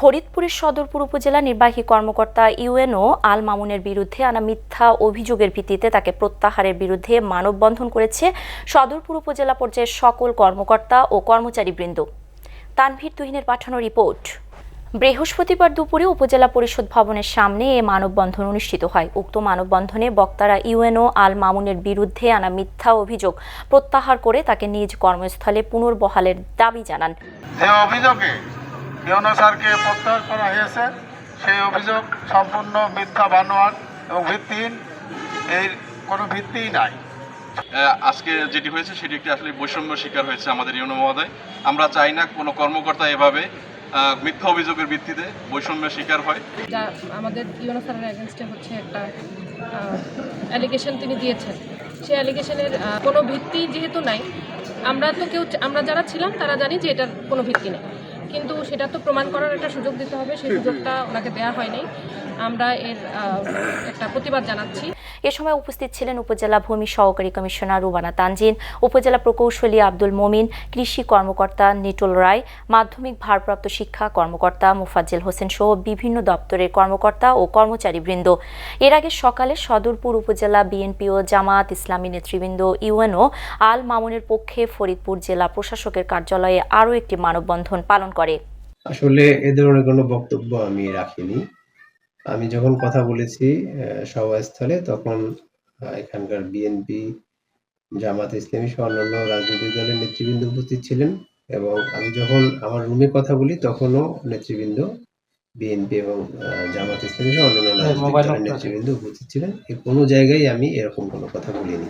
ফরিদপুরের সদরপুর উপজেলা নির্বাহী কর্মকর্তা ইউএনও আল মামুনের বিরুদ্ধে আনা মিথ্যা অভিযোগের ভিত্তিতে তাকে প্রত্যাহারের বিরুদ্ধে মানববন্ধন করেছে সদরপুর উপজেলা পর্যায়ের সকল কর্মকর্তা ও কর্মচারীবৃন্দ। তানভীর তুহিনের পাঠানো রিপোর্ট। বৃহস্পতিবার দুপুরে উপজেলা পরিষদ ভবনের সামনে এ মানববন্ধন অনুষ্ঠিত হয়। উক্ত মানববন্ধনে বক্তারা ইউএনও আল মামুনের বিরুদ্ধে আনা মিথ্যা অভিযোগ প্রত্যাহার করে তাকে নিজ কর্মস্থলে পুনর্বহালের দাবি জানান। অভিযোগে ইউনো স্যারকে প্রত্যাহার করা হয়েছে। সেই অভিযোগ সম্পূর্ণ মিথ্যা বানোয়ার এবং ভিত্তিহীন। এর কোনো ভিত্তিই নাই। আজকে যেটি হয়েছে সেটি একটি আসলে বৈষম্য শিকার হয়েছে আমাদের ইউনো মহোদয়। আমরা চাই না কোনো কর্মকর্তা এভাবে মিথ্যা অভিযোগের ভিত্তিতে বৈষম্যের শিকার হয়। আমাদের ইউনো স্যারের অ্যাগেনস্টে হচ্ছে একটা অ্যালিগেশন তিনি দিয়েছেন। সেই অ্যালিগেশনের কোনো ভিত্তি যেহেতু নাই আমরা তো কেউ আমরা যারা ছিলাম তারা জানি যে এটার কোনো ভিত্তি নেই। কিন্তু সেটা তো প্রমাণ করার একটা সুযোগ দিতে হবে। সেই সুযোগটা ওনাকে দেওয়া হয়নি। আমরা এর একটা প্রতিবাদ জানাচ্ছি। এ সময় উপস্থিত ছিলেন উপজেলা ভূমি সহকারী কমিশনার রুবানা তানজিন, উপজেলা প্রকৌশলী আব্দুল মমিন, কৃষি কর্মকর্তা নিটুল রায়, মাধ্যমিক ভারপ্রাপ্ত শিক্ষা কর্মকর্তা মুফাজ্জেল হোসেন সহ বিভিন্ন দপ্তরের কর্মকর্তা ও কর্মচারীবৃন্দ। এর আগে সকালে সদরপুর উপজেলা বিএনপি ও জামাত ইসলামী নেতৃবৃন্দ ইউএনও আল মামুনের পক্ষে ফরিদপুর জেলা প্রশাসকের কার্যালয়ে আরও একটি মানববন্ধন পালন করে। আসলে এ ধরনের কোনো বক্তব্য আমি রাখিনি। আমি যখন কথা বলেছি সভাস্থলে তখন এখানকার বিএনপি জামাত ইসলামী সহ অন্যান্য রাজনৈতিক দলের নেতৃবৃন্দ উপস্থিত ছিলেন এবং আমি যখন আমার রুমে কথা বলি তখনও নেতৃবৃন্দ বিএনপি এবং জামাত ইসলামী সহ অন্যান্য রাজনৈতিক দলের নেতৃবৃন্দ উপস্থিত ছিলেন। কোনো জায়গায় আমি এরকম কোনো কথা বলিনি।